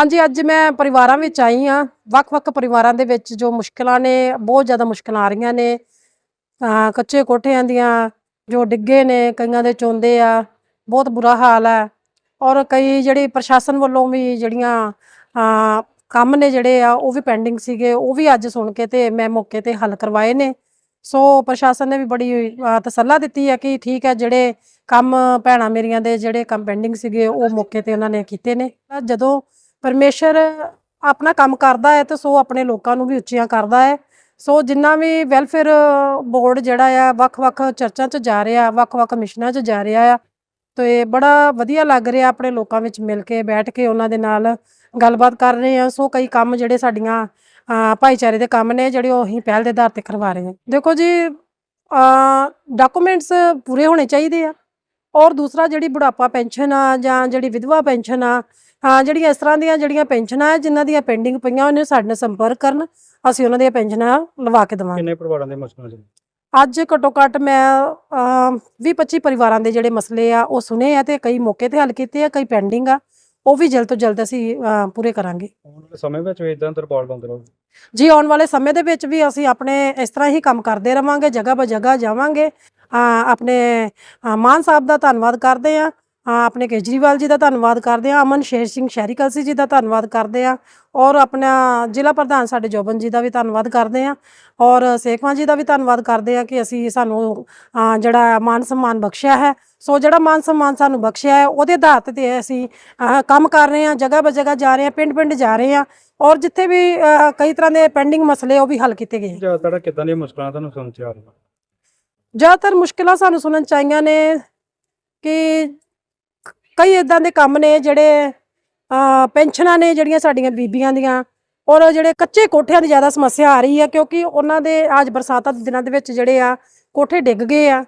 ਹਾਂਜੀ, ਅੱਜ ਮੈਂ ਪਰਿਵਾਰਾਂ ਵਿੱਚ ਆਈ ਆ ਵੱਖ-ਵੱਖ ਪਰਿਵਾਰਾਂ ਦੇ ਵਿੱਚ ਜੋ ਮੁਸ਼ਕਲਾਂ ਨੇ, ਬਹੁਤ ਜ਼ਿਆਦਾ ਮੁਸ਼ਕਲਾਂ ਆ ਰਹੀਆਂ ਨੇ। ਕੱਚੇ ਕੋਠਿਆਂ ਦੀਆਂ ਜੋ ਡਿੱਗੇ ਨੇ, ਕਈਆਂ ਦੇ ਚੋਂਦੇ ਆ, ਬਹੁਤ ਬੁਰਾ ਹਾਲ ਹੈ। ਔਰ ਕਈ ਜਿਹੜੇ ਪ੍ਰਸ਼ਾਸਨ ਵੱਲੋਂ ਵੀ ਜਿਹੜੀਆਂ ਕੰਮ ਨੇ ਜਿਹੜੇ ਆ, ਉਹ ਵੀ ਪੈਂਡਿੰਗ ਸੀਗੇ, ਉਹ ਵੀ ਅੱਜ ਸੁਣ ਕੇ ਤੇ ਮੈਂ ਮੌਕੇ ਤੇ ਹੱਲ ਕਰਵਾਏ ਨੇ। ਸੋ ਪ੍ਰਸ਼ਾਸਨ ਨੇ ਵੀ ਬੜੀ, ਅਹ ਤਸੱਲਾ ਦਿੱਤੀ ਹੈ ਕਿ ਠੀਕ ਹੈ, ਜਿਹੜੇ ਕੰਮ ਭੈਣਾਂ ਮੇਰੀਆਂ ਦੇ ਜਿਹੜੇ ਕੰਮ ਪੈਂਡਿੰਗ ਸੀਗੇ, ਉਹ ਮੌਕੇ ਤੇ ਉਹਨਾਂ ਨੇ ਕੀਤੇ ਨੇ। ਜਦੋਂ ਪਰਮੇਸ਼ਰ ਆਪਣਾ ਕੰਮ ਕਰਦਾ ਹੈ ਤੇ ਸੋ ਆਪਣੇ ਲੋਕਾਂ ਨੂੰ ਵੀ ਉੱਚੀਆਂ ਕਰਦਾ ਹੈ। ਸੋ ਜਿੰਨਾ ਵੀ ਵੈਲਫੇਅਰ ਬੋਰਡ ਜਿਹੜਾ ਆ, ਵੱਖ-ਵੱਖ ਚਰਚਾਂ 'ਚ ਜਾ ਰਿਹਾ, ਵੱਖ-ਵੱਖ ਮਿਸ਼ਨਾਂ 'ਚ ਜਾ ਰਿਹਾ ਆ, ਤੇ ਬੜਾ ਵਧੀਆ ਲੱਗ ਰਿਹਾ ਆਪਣੇ ਲੋਕਾਂ ਵਿੱਚ ਮਿਲ ਕੇ ਬੈਠ ਕੇ ਉਹਨਾਂ ਦੇ ਨਾਲ ਗੱਲਬਾਤ ਕਰ ਰਹੇ ਆ ਸੋ ਕਈ ਕੰਮ ਜਿਹੜੇ ਸਾਡੀਆਂ ਭਾਈਚਾਰੇ ਦੇ ਕੰਮ ਨੇ ਜਿਹੜੇ ਉਹ ਅਸੀਂ ਪਹਿਲ ਦੇ ਆਧਾਰ ਤੇ ਕਰਵਾ ਰਹੇ ਹਾਂ। ਦੇਖੋ ਜੀ ਡਾਕੂਮੈਂਟਸ ਪੂਰੇ ਹੋਣੇ ਚਾਹੀਦੇ ਆ। ਔਰ ਦੂਸਰਾ ਜਿਹੜੀ ਬੁਢਾਪਾ ਪੈਨਸ਼ਨ ਆ ਜਾਂ ਜਿਹੜੀ ਵਿਧਵਾ ਪੈਨਸ਼ਨ ਆ ਹਾਂ ਜਿਹੜੀਆਂ ਇਸ ਤਰ੍ਹਾਂ ਦੀਆਂ ਜਿਹੜੀਆਂ ਪੈਨਸ਼ਨਾਂ ਆ ਜਿਨ੍ਹਾਂ ਦੀਆਂ ਪੈਂਡਿੰਗ ਪਈਆਂ ਉਹਨੇ ਸਾਡੇ ਨਾਲ ਸੰਪਰਕ ਕਰਨ ਅਸੀਂ ਉਹਨਾਂ ਦੀਆਂ ਪੈਨਸ਼ਨਾਂ ਲਵਾ ਕੇ ਦੇਵਾਂਗੇ। ਕਿੰਨੇ ਪਰਿਵਾਰਾਂ ਦੇ ਮੁਸ਼ਕਲਾਂ ਚ ਅੱਜ ਘੱਟੋ ਘੱਟ ਮੈਂ 20 25 ਪਰਿਵਾਰਾਂ ਦੇ ਜਿਹੜੇ ਮਸਲੇ ਆ ਉਹ ਸੁਨੇ ਆ ਤੇ ਕਈ ਮੌਕੇ ਤੇ ਹੱਲ ਕੀਤੇ ਆ ਕਈ ਪੈਂਡਿੰਗ ਆ ਉਹ ਵੀ ਜਲਦ ਤੋਂ ਜਲਦ ਅਸੀਂ ਪੂਰੇ ਕਰਾਂਗੇ। ਆਉਣ ਵਾਲੇ ਸਮੇਂ ਵਿੱਚ ਵੀ ਇਦਾਂ ਤਰਪਾਲ ਬੰਦ ਰਹੋ। ਜੀ ਆਉਣ ਵਾਲੇ ਸਮੇਂ ਦੇ ਵਿੱਚ ਵੀ ਅਸੀਂ ਆਪਣੇ ਇਸ ਤਰ੍ਹਾਂ ਹੀ ਕੰਮ ਕਰਦੇ ਰਵਾਂਗੇ ਜਗ੍ਹਾ ਬਾ ਜਗ੍ਹਾ ਜਾਵਾਂਗੇ। ਆਪਣੇ ਮਾਨ ਸਾਹਿਬ ਦਾ ਧੰਨਵਾਦ ਕਰਦੇ ਆ ਆਪਣੇ ਕੇਜਰੀਵਾਲ ਜੀ ਦਾ ਧੰਨਵਾਦ ਕਰਦੇ ਆ ਅਮਨ ਸ਼ੇਰ ਸਿੰਘ ਸ਼ਹਿਰੀ ਕਲਸੀ ਜੀ ਦਾ ਧੰਨਵਾਦ ਕਰਦੇ ਆ ਔਰ ਆਪਣਾ ਜ਼ਿਲ੍ਹਾ ਪ੍ਰਧਾਨ ਸਾਡੇ ਜੋਬਨ ਜੀ ਦਾ ਵੀ ਧੰਨਵਾਦ ਕਰਦੇ ਆ ਔਰ ਸੇਖਵਾਂ ਜੀ ਦਾ ਵੀ ਧੰਨਵਾਦ ਕਰਦੇ ਆ ਕਿ ਅਸੀਂ ਸਾਨੂੰ ਜਿਹੜਾ ਮਾਨ ਸਨਮਾਨ ਬਖਸ਼ਿਆ ਹੈ। ਸੋ ਜਿਹੜਾ ਮਾਨ ਸਨਮਾਨ ਸਾਨੂੰ ਬਖਸ਼ਿਆ ਹੈ, ਉਹਦੇ ਆਧਾਰ ਤੇ ਅਸੀਂ ਕੰਮ ਕਰ ਰਹੇ ਹਾਂ, ਜਗ੍ਹਾ ਬ ਜਗ੍ਹਾ ਜਾ ਰਹੇ ਹਾਂ ਪਿੰਡ ਪਿੰਡ ਜਾ ਰਹੇ ਹਾਂ। ਔਰ ਜਿੱਥੇ ਵੀ ਕਈ ਤਰ੍ਹਾਂ ਦੇ ਪੈਂਡਿੰਗ ਮਸਲੇ ਉਹ ਵੀ ਹੱਲ ਕੀਤੇ ਗਏ। ਜ਼ਿਆਦਾਤਰ ਕਿਦਾਂ ਦੀਆਂ ਮੁਸ਼ਕਲਾਂ, ਤੁਹਾਨੂੰ ਸੁਣ ਆ ਰਹੀਆਂ? ਜ਼ਿਆਦਾਤਰ ਮੁਸ਼ਕਿਲਾਂ ਸਾਨੂੰ ਸੁਣਨ ਚ ਆਈਆਂ ਨੇ ਕਿ ਕਈ ਇਦਾਂ ਦੇ ਕੰਮ ਨੇ ਜਿਹੜੇ ਪੈਨਸ਼ਨਾਂ ਨੇ ਜਿਹੜੀਆਂ ਸਾਡੀਆਂ ਬੀਬੀਆਂ ਦੀਆਂ, ਔਰ ਜਿਹੜੇ ਕੱਚੇ ਕੋਠਿਆਂ ਦੀ ਜ਼ਿਆਦਾ ਸਮੱਸਿਆ ਆ ਰਹੀ ਹੈ ਕਿਉਂਕਿ ਉਹਨਾਂ ਦੇ ਅੱਜ ਬਰਸਾਤਾਂ ਦੇ ਦਿਨਾਂ ਦੇ ਵਿੱਚ ਜਿਹੜੇ ਆ ਕੋਠੇ ਡਿੱਗ ਗਏ ਆ,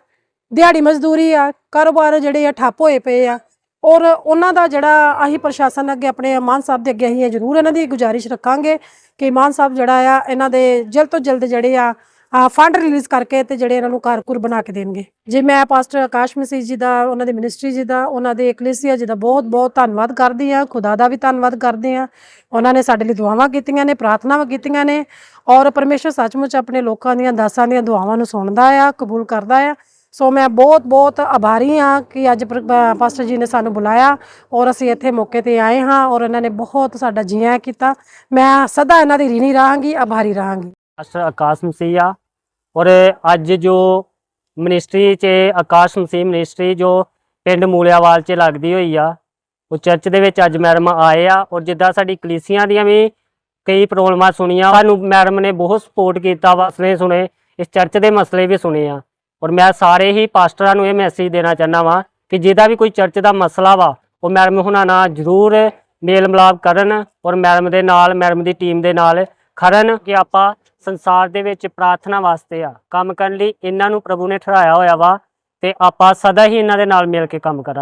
ਦਿਹਾੜੀ ਮਜ਼ਦੂਰੀ ਆ, ਕਾਰੋਬਾਰ ਜਿਹੜੇ ਆ ਠੱਪ ਹੋਏ ਪਏ ਆ, ਔਰ ਉਹਨਾਂ ਦਾ ਜਿਹੜਾ ਅਸੀਂ ਪ੍ਰਸ਼ਾਸਨ ਅੱਗੇ ਆਪਣੇ ਮਾਨ ਸਾਹਿਬ ਦੇ ਅੱਗੇ ਅਸੀਂ ਜ਼ਰੂਰ ਇਹਨਾਂ ਦੀ ਗੁਜ਼ਾਰਿਸ਼ ਰੱਖਾਂਗੇ ਕਿ ਮਾਨ ਸਾਹਿਬ ਜਿਹੜਾ ਆ ਇਹਨਾਂ ਦੇ ਜਲਦ ਤੋਂ ਜਲਦ ਜਿਹੜੇ ਆ ਫੰਡ ਰਿਲੀਜ਼ ਕਰਕੇ ਤੇ ਜਿਹੜੇ ਇਹਨਾਂ ਨੂੰ ਕਾਰਕੁਰ ਬਣਾ ਕੇ ਦੇਣਗੇ। ਜੇ ਮੈਂ ਪਾਸਟਰ ਆਕਾਸ਼ ਮਸੀਹ ਜੀ ਦਾ, ਉਹਨਾਂ ਦੇ ਮਿਨਿਸਟਰੀ ਜੀ ਦਾ, ਉਹਨਾਂ ਦੇ ਐਕਲੇਸੀਆ ਜੀ ਦਾ ਬਹੁਤ ਬਹੁਤ ਧੰਨਵਾਦ ਕਰਦੀ ਆ ਖੁਦਾ ਦਾ ਵੀ ਧੰਨਵਾਦ ਕਰਦੇ ਆ ਉਹਨਾਂ ਨੇ ਸਾਡੇ ਲਈ ਦੁਆਵਾਂ ਕੀਤੀਆਂ ਨੇ, ਪ੍ਰਾਰਥਨਾਵਾਂ ਕੀਤੀਆਂ ਨੇ ਔਰ ਪਰਮੇਸ਼ਰ ਸੱਚਮੁੱਚ ਆਪਣੇ ਲੋਕਾਂ ਦੀਆਂ ਦਾਸਾਂ ਦੀਆਂ ਦੁਆਵਾਂ ਨੂੰ ਸੁਣਦਾ ਆ, ਕਬੂਲ ਕਰਦਾ ਆ। ਸੋ ਮੈਂ ਬਹੁਤ ਬਹੁਤ ਆਭਾਰੀ ਹਾਂ ਕਿ ਅੱਜ ਪਰ- ਪ- ਪਾਸਟਰ ਜੀ ਨੇ ਸਾਨੂੰ ਬੁਲਾਇਆ ਔਰ ਅਸੀਂ ਇੱਥੇ ਮੌਕੇ ਤੇ ਆਏ ਹਾਂ ਔਰ ਇਹਨਾਂ ਨੇ ਬਹੁਤ ਸਾਡਾ ਜੀਆਂ ਕੀਤਾ। ਮੈਂ ਸਦਾ ਇਹਨਾਂ ਦੀ ਰੀਣੀ ਰਹਾਂਗੀ, ਆਭਾਰੀ ਰਹਾਂਗੀ। ਪਾਸਟਰ ਆਕਾਸ਼ ਮਸੀਹ ਆ ਔਰ ਅੱਜ ਜੋ ਮਿਨਿਸਟਰੀ 'ਚ, ਆਕਾਸ਼ ਮਸੀਹ ਮਿਨਿਸਟਰੀ ਜੋ ਪਿੰਡ ਮੂਲਿਆਵਾਲ 'ਚ ਲੱਗਦੀ ਹੋਈ ਆ, ਉਹ ਚਰਚ ਦੇ ਵਿੱਚ ਅੱਜ ਮੈਡਮ ਆਏ ਆ ਔਰ ਜਿੱਦਾਂ ਸਾਡੀ ਕਲੀਸੀਆਂ ਦੀਆਂ ਵੀ ਕਈ ਪ੍ਰੋਬਲਮਾਂ ਸੁਣੀਆਂ, ਸਾਨੂੰ ਮੈਡਮ ਨੇ ਬਹੁਤ ਸਪੋਰਟ ਕੀਤਾ ਮਸਲੇ ਸੁਣੇ ਇਸ ਚਰਚ ਦੇ ਮਸਲੇ ਵੀ ਸੁਣੇ ਆ। ਔਰ ਮੈਂ ਸਾਰੇ ਹੀ ਪਾਸਟਰਾਂ ਨੂੰ ਇਹ ਮੈਸੇਜ ਦੇਣਾ ਚਾਹੁੰਦਾ ਵਾਂ ਕਿ ਜਿਹਦਾ ਵੀ ਕੋਈ ਚਰਚ ਦਾ ਮਸਲਾ ਵਾ, ਉਹ ਮੈਡਮ ਹੁਣਾਂ ਨਾਲ ਜ਼ਰੂਰ ਮੇਲ ਮਿਲਾਪ ਕਰਨ ਔਰ ਮੈਡਮ ਦੇ ਨਾਲ ਮੈਡਮ ਦੀ ਟੀਮ ਦੇ ਨਾਲ ਖੜਨ ਕਿ ਆਪਾਂ ਸੰਸਾਰ ਦੇ ਵਿੱਚ ਪ੍ਰਾਰਥਨਾ ਵਾਸਤੇ ਆ। ਕੰਮ ਕਰਨ ਲਈ ਇਹਨਾਂ ਨੂੰ ਪ੍ਰਭੂ ਨੇ ਠਹਿਰਾਇਆ ਹੋਇਆ ਵਾ ਤੇ ਆਪਾਂ ਸਦਾ ਹੀ ਇਹਨਾਂ ਦੇ ਨਾਲ ਮਿਲ ਕੇ ਕੰਮ ਕਰਾਂਗੇ।